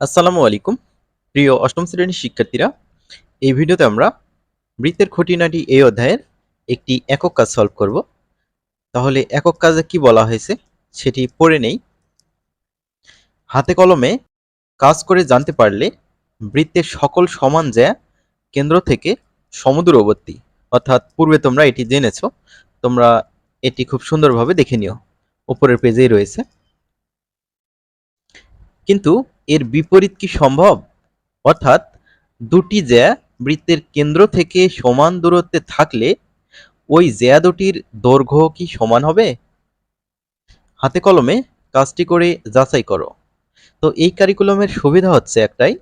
আসসালামু আলাইকুম। প্রিয় অষ্টম শ্রেণির শিক্ষার্থীরা, এই ভিডিওতে আমরা বৃত্তের খুঁটিনাটি এই অধ্যায়ের একটি একক কাজ সলভ করব। তাহলে একক কাজে কি বলা হয়েছে সেটি পড়ে নেই। হাতে কলমে কাজ করে জানতে পারলে বৃত্তের সকল সমান জ্যা কেন্দ্র থেকে সমদূরবর্তী অর্থাৎ পূর্বে তোমরা এটি জেনেছ, তোমরা এটি খুব সুন্দরভাবে দেখে নিও। উপরের পেজেই রয়েছে। কিন্তু এর বিপরীত কি সম্ভব? অর্থাৎ দুটি জ্যা বৃত্তের কেন্দ্র থেকে সমান দূরত্বে থাকলে ওই জ্যা দুটির দৈর্ঘ্য কি সমান হবে? হাতে কলমে কাজটি করে যাচাই করো। তো এই কারিকুলামের সুবিধা হচ্ছে একটাই,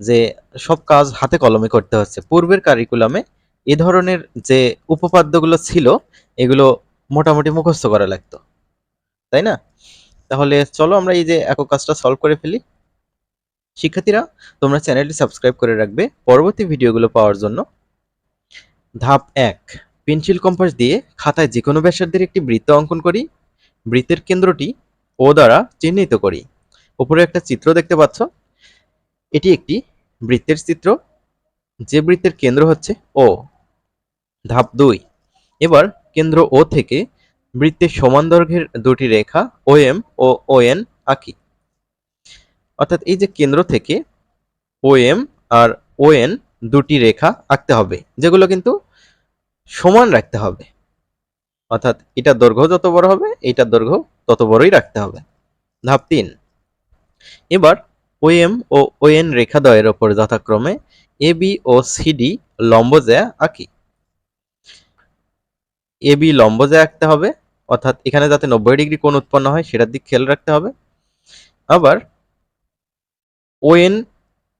যে সব কাজ হাতে কলমে করতে হচ্ছে। পূর্বের কারিকুলামে এ ধরনের যে উপপাদ্যগুলো ছিল, এগুলো মোটামুটি মুখস্থ করা লাগতো। তাই না? তাহলে চলো আমরা এই যে একক কাজটা সলভ করে ফেলি। শিক্ষার্থীরা, তোমরা চ্যানেলটি সাবস্ক্রাইব করে রাখবে। পরবর্তী ভিডিওগুলো পাওয়ার জন্য ধাপ এক, পেন্সিল কম্পাস দিয়ে খাতায় যে কোনো ব্যাসার্ধের একটি বৃত্ত অঙ্কন করি। বৃত্তের কেন্দ্রটি ও দ্বারা চিহ্নিত করি। উপরে একটা চিত্র দেখতে পাচ্ছ। এটি একটি বৃত্তের চিত্র। যে বৃত্তের কেন্দ্র হচ্ছে ও ধাপ দুই, এবার কেন্দ্র ও থেকে বৃত্তের সমান দৈর্ঘ্যের দুটি রেখা ও এম ও ও এন আঁকি। অর্থাৎ এই যে কেন্দ্র থেকে ও এম আর ও এন দুটি রেখা আঁকতে হবে, যেগুলো কিন্তু সমান রাখতে হবে। অর্থাৎ এটা দৈর্ঘ্য যত বড় হবে, এইটার দৈর্ঘ্য তত বড়ই রাখতে হবে। ধাপ তিন। এবার ও এম ও ও এন রেখাদ্বয়ের ওপর যথাক্রমে এ বি ও সিডি লম্বজ্যা আঁকি। এ বি লম্বজ্যা আঁকতে হবে, অর্থাৎ এখানে যাতে নব্বই ডিগ্রি কোণ উৎপন্ন হয়, সেটার দিক খেয়াল রাখতে হবে। আবার ওএন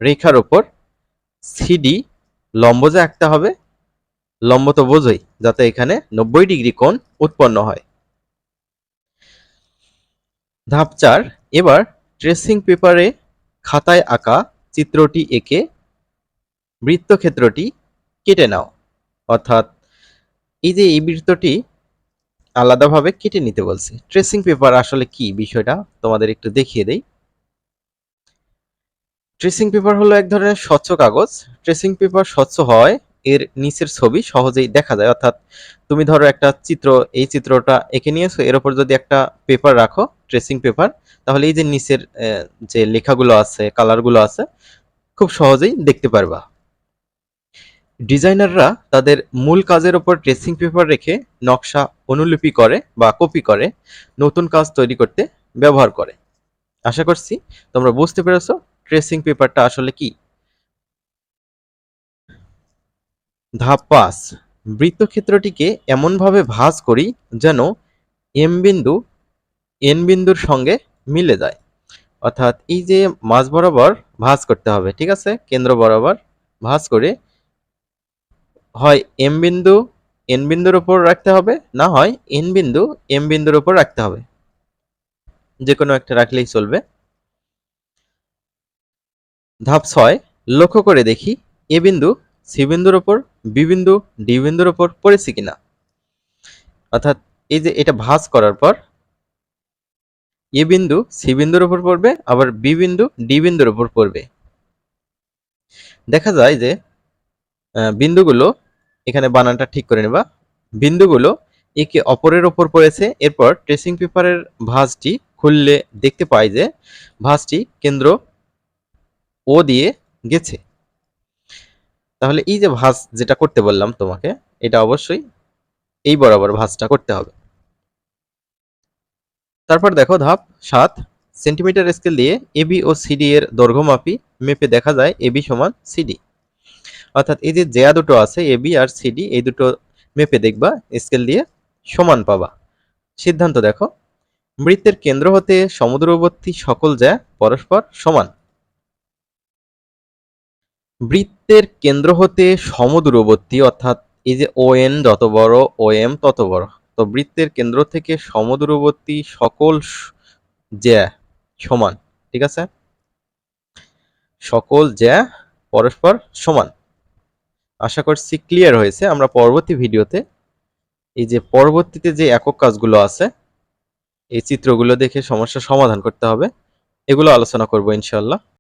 রেখার ওপর সিডি লম্ব যে আঁকতে হবে। লম্ব তো বোঝই, যাতে এখানে নব্বই ডিগ্রি কোণ উৎপন্ন হয়। ধাপ চার, এবার ট্রেসিং পেপারে খাতায় আঁকা চিত্রটি এঁকে বৃত্তক্ষেত্রটি কেটে নাও। অর্থাৎ এই যে এই বৃত্তটি আলাদাভাবে কেটে নিতে বলছে ট্রেসিং পেপার আসলে কি বিষয়টা তোমাদের একটু দেখিয়ে দেই। ট্রেসিং পেপার হলো এক ধরনের স্বচ্ছ কাগজ। ট্রেসিং পেপার স্বচ্ছ হয়, এর নিচের ছবি সহজেই দেখা যায়। অর্থাৎ তুমি ধরো একটা চিত্র, এই চিত্রটা এঁকে নিয়েছো, এর উপর যদি একটা পেপার রাখো ট্রেসিং পেপার তাহলে এই যে নিচের যে লেখাগুলো আছে কালারগুলো আছে, খুব সহজেই দেখতে পারবা। ডিজাইনাররা তাদের মূল কাজের ওপর ট্রেসিং পেপার রেখে নকশা অনুলিপি করে বা কপি করে নতুন কাজ তৈরি করতে ব্যবহার করে। আশা করছি তোমরা বুঝতে পেরেছ। ট্রেসিং পেপারটা আসলে কি? ধাপ পাঁচ বৃত্তক্ষেত্রটিকে এমনভাবে ভাঁজ করি যেন এম বিন্দু, এন বিন্দুর সঙ্গে মিলে যায়। অর্থাৎ এই যে মাঝ বরাবর ভাঁজ করতে হবে, ঠিক আছে? কেন্দ্র বরাবর ভাঁজ করে হয় এম বিন্দু, এন বিন্দুর উপর রাখতে হবে, না হয় এন বিন্দু, এম বিন্দুর উপর রাখতে হবে। যে কোনো একটা রাখলেই চলবে। ধাপ ছয়, লক্ষ্য করে দেখি এ বিন্দু, সি বিন্দুর ওপর, বি বিন্দু, ডি বিন্দুর ওপর পড়েছে কিনা। অর্থাৎ এই যে এটা ভাঁজ করার পর, এ বিন্দু, সি বিন্দুর ওপর পড়বে, আবার বি বিন্দু, ডি বিন্দুর ওপর পড়বে। দেখা যায় যে বিন্দুগুলো, এখানে বানানটা ঠিক করে নেবা। বিন্দুগুলো একে অপরের ওপর পড়েছে, এরপর ট্রেসিং পেপারের ভাঁজটি খুললে দেখতে পাই যে, ভাঁজটি কেন্দ্র ও দিয়ে গেছে। তাহলে এই যে ভাঁজ যেটা করতে বললাম তোমাকে, এটা অবশ্যই এই বরাবর ভাঁজটা করতে হবে। তারপর দেখো ধাপ সাত সেন্টিমিটার স্কেল দিয়ে এবি ও সিডি এর দৈর্ঘ্য মাপি মেপে দেখা যায় এবি সমান সিডি অর্থাৎ এই যে জেয়া দুটো আছে এবি আর সিডি এই দুটো মেপে দেখবা স্কেল দিয়ে সমান পাবা। সিদ্ধান্ত দেখো, বৃত্তের কেন্দ্র হতে সমুদ্রবর্তী সকল জ্যা পরস্পর সমান। বৃত্তের কেন্দ্র হতে সমদূরবর্তী, অর্থাৎ এই যে ও এন যত বড় ও এম তত বড়। তো বৃত্তের কেন্দ্র থেকে সমদূরবর্তী সকল জ্যা সমান, ঠিক আছে? সকল জ্যা পরস্পর সমান। আশা করছি ক্লিয়ার হয়েছে। আমরা পরবর্তী ভিডিওতে এই যে পরবর্তীতে যে একক কাজগুলো আছে, এই চিত্রগুলো দেখে সমস্যার সমাধান করতে হবে। এগুলো আলোচনা করব ইনশাল্লাহ